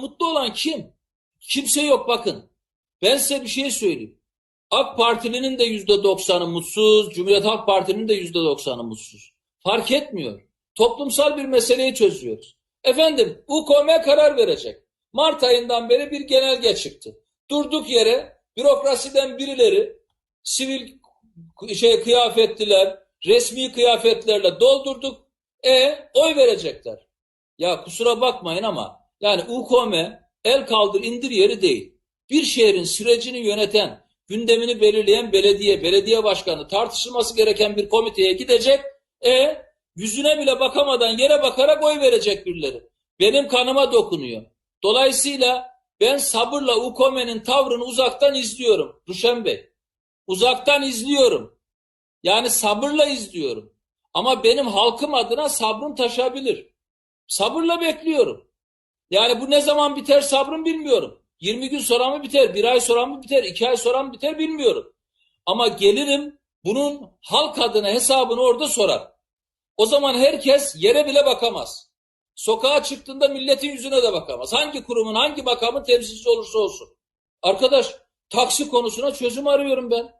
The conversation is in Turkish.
Mutlu olan kim? Kimse yok bakın. Ben size bir şey söyleyeyim. AK Partili'nin de yüzde doksanı mutsuz, Cumhuriyet Halk Parti'nin de yüzde doksanı mutsuz. Fark etmiyor. Toplumsal bir meseleyi çözüyoruz. Efendim UKM karar verecek. Mart ayından beri bir genelge çıktı. Durduk yere bürokrasiden birileri sivil şey kıyafetliler, resmi kıyafetlerle doldurduk. E oy verecekler. Ya kusura bakmayın ama yani UKM el kaldır indir yeri değil. Bir şehrin sürecini yöneten, gündemini belirleyen belediye, belediye başkanı tartışılması gereken bir komiteye gidecek. E yüzüne bile bakamadan yere bakarak oy verecek birileri. Benim kanıma dokunuyor. Dolayısıyla ben sabırla UKM'nin tavrını uzaktan izliyorum Ruşen Bey. Uzaktan izliyorum. Yani sabırla izliyorum. Ama benim halkım adına sabrım taşabilir. Sabırla bekliyorum. Yani bu ne zaman biter sabrım bilmiyorum. 20 gün sonra mı biter, bir ay sonra mı biter, iki ay sonra mı biter bilmiyorum. Ama gelirim bunun halk adına hesabını orada sorar. O zaman herkes yere bile bakamaz. Sokağa çıktığında milletin yüzüne de bakamaz. Hangi kurumun, hangi makamın temsilcisi olursa olsun. Arkadaş taksi konusuna çözüm arıyorum ben.